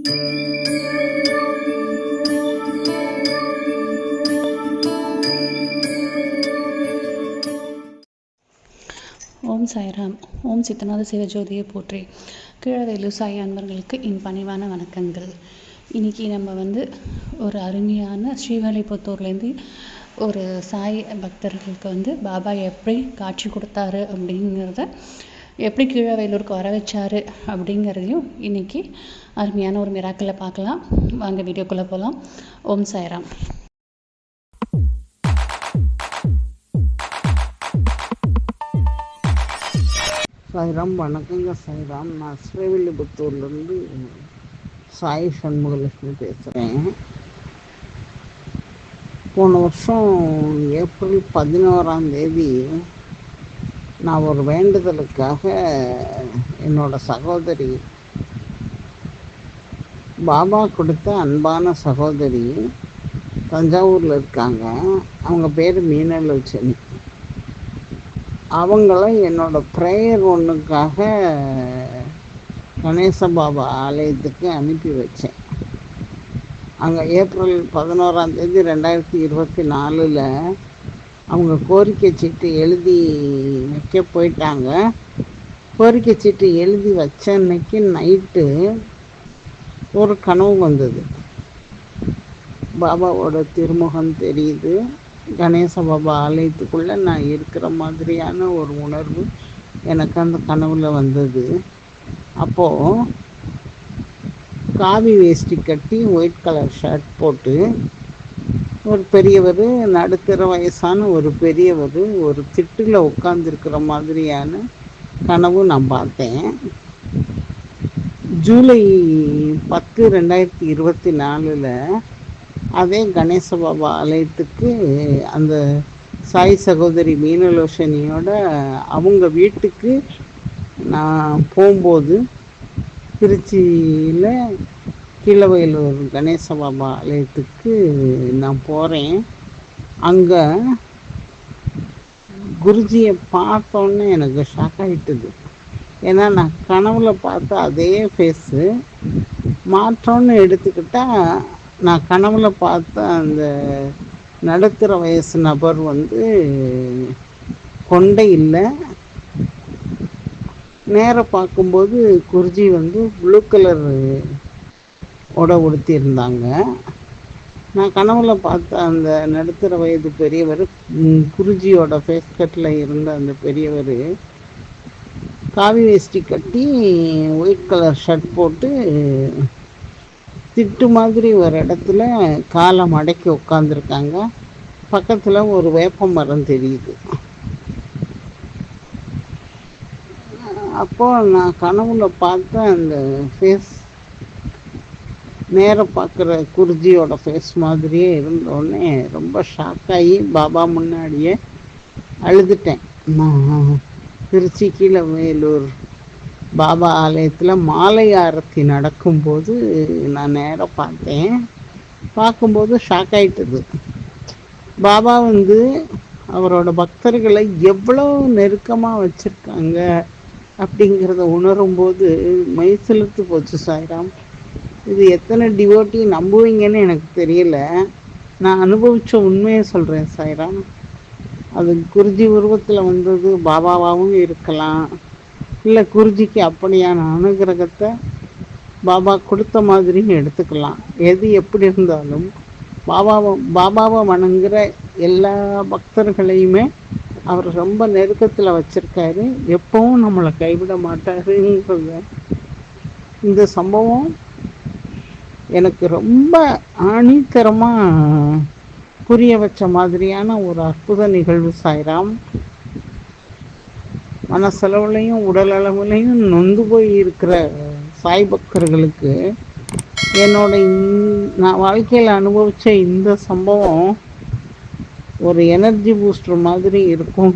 ஓம் சாய்ராம். ஓம் சித்தநாத சிவஜோதியை போற்றி. கீழவேலு சாய் அன்பர்களுக்கு என் பணிவான வணக்கங்கள். இன்னைக்கு நம்ம வந்து ஒரு அருமையான ஸ்ரீவாலிபுத்தூர்லேருந்து ஒரு சாய் பக்தர்களுக்கு வந்து பாபா எப்படி காட்சி கொடுத்தாரு அப்படிங்கிறத எப்படி கீழவேலூருக்கு வர வச்சாரு அப்படிங்கிறதையும் இன்னைக்கு அருமையான ஒரு மிராக்கில் பார்க்கலாம். வாங்க வீடியோக்குள்ளே போகலாம் ஓம் சாய்ராம். சாய்ராம் வணக்கங்க. சாய்ராம் நான் ஸ்ரீவில்லிபுத்தூர்லேருந்து சாய் சண்முகலட்சுமி பேசுகிறேன் போன வருஷம் ஏப்ரல் பதினோராம் தேதி நான் ஒரு வேண்டுதலுக்காக என்னோட சகோதரி பாபா கொடுத்த அன்பான சகோதரி தஞ்சாவூரில் இருக்காங்க. அவங்க பேர் மீனலட்சுமி. அவங்கள என்னோட ப்ரேயர் ஒன்றுக்காக கணேச பாபா ஆலயத்துக்கு அனுப்பி வச்சேன். அங்கே ஏப்ரல் பதினோராந்தேதி ரெண்டாயிரத்தி இருபத்தி நாலில் அவங்க கோரிக்கை சீட்டு எழுதி வைக்க போயிட்டாங்க. கோரிக்கை சீட்டு எழுதி வச்ச அன்னைக்கு நைட்டு ஒரு கனவு வந்தது. பாபாவோட திருமுகம் தெரியுது. கணேச பாபா ஆலயத்துக்குள்ளே நான் இருக்கிற மாதிரியான ஒரு உணர்வு எனக்கு அந்த கனவில் வந்தது. அப்போது காவி வேஷ்டி கட்டி ஒயிட் கலர் ஷர்ட் போட்டு ஒரு பெரியவர் நடுத்தர வயசான ஒரு பெரியவர் ஒரு திட்டில் உட்காந்துருக்கிற மாதிரியான கனவு நான் பார்த்தேன். ஜூலை பத்து ரெண்டாயிரத்தி இருபத்தி நாலில் அதே கணேச பாபா ஆலயத்துக்கு அந்த சாய் சகோதரி மீனலோஷனியோட அவங்க வீட்டுக்கு நான் போகும்போது திருச்சியில் கீழவயலூர் கணேச பாபா ஆலயத்துக்கு நான் போகிறேன் அங்கே குருஜியை பார்த்தோன்னே எனக்கு ஷாக் ஆகிட்டுது ஏன்னா நான் கனவுல பார்த்த அதே ஃபேஸு மாற்றம்னு எடுத்துக்கிட்டால் நான் கனவுல பார்த்த அந்த நடுத்தர வயசு நபர் வந்து கொண்டை இல்லை. நேராக பார்க்கும்போது குருஜி வந்து ப்ளூ கலர் உடை உடுத்தியிருந்தாங்க நான் கனவுல பார்த்த அந்த நடுத்தர வயது பெரியவர் குருஜியோட ஃபேஸ் கட்டில் இருந்த அந்த பெரியவர் காவி வேஷ்டி கட்டி ஒயிட் கலர் ஷர்ட் போட்டு திட்டு மாதிரி ஒரு இடத்துல காலை மடக்கி உட்காந்துருக்காங்க பக்கத்தில் ஒரு வேப்ப மரம் தெரியுது. அப்போது நான் கனவுல பார்த்த அந்த ஃபேஸ் நேராக பார்க்குற குருஜியோட ஃபேஸ் மாதிரியே இருந்தோடனே ரொம்ப ஷாக் ஆகி பாபா முன்னாடியே அழுதுட்டேன். நான் திருச்சி கீழே வேலூர் பாபா ஆலயத்தில் மாலை ஆரத்தி நடக்கும்போது நான் நேராக பார்த்தேன். பார்க்கும்போது ஷாக் ஆயிட்டது. பாபா வந்து அவரோட பக்தர்களை எவ்வளோ நெருக்கமாக வச்சுருக்காங்க அப்படிங்கிறத உணரும்போது மைசிலுத்து போச்சு சாய்ராம். இது எத்தனை டிவோட்டி நம்புவீங்கன்னு எனக்கு தெரியல. நான் அனுபவித்த உண்மையை சொல்கிறேன் சாய்ரா அது குருஜி உருவத்தில் வந்தது பாபாவாகவும் இருக்கலாம். இல்லை குருஜிக்கு அப்படியான அனுகிரகத்தை பாபா கொடுத்த மாதிரியும் எடுத்துக்கலாம். எது எப்படி இருந்தாலும் பாபாவை பாபாவை வணங்குற எல்லா பக்தர்களையுமே அவர் ரொம்ப நெருக்கத்தில் வச்சுருக்காரு. எப்பவும் நம்மளை கைவிட மாட்டாருங்கிறத இந்த சம்பவம் எனக்கு ரொம்ப ஆணித்தரமாக புரிய வச்ச மாதிரியான ஒரு அற்புத நிகழ்வு சாய்ராம். மனசளவுலையும் உடல் அளவுலையும் நொந்து போய் இருக்கிற சாய் பக்தர்களுக்கு என்னோட நான் வாழ்க்கையில் அனுபவித்த இந்த சம்பவம் ஒரு எனர்ஜி பூஸ்டர் மாதிரி இருக்கும்.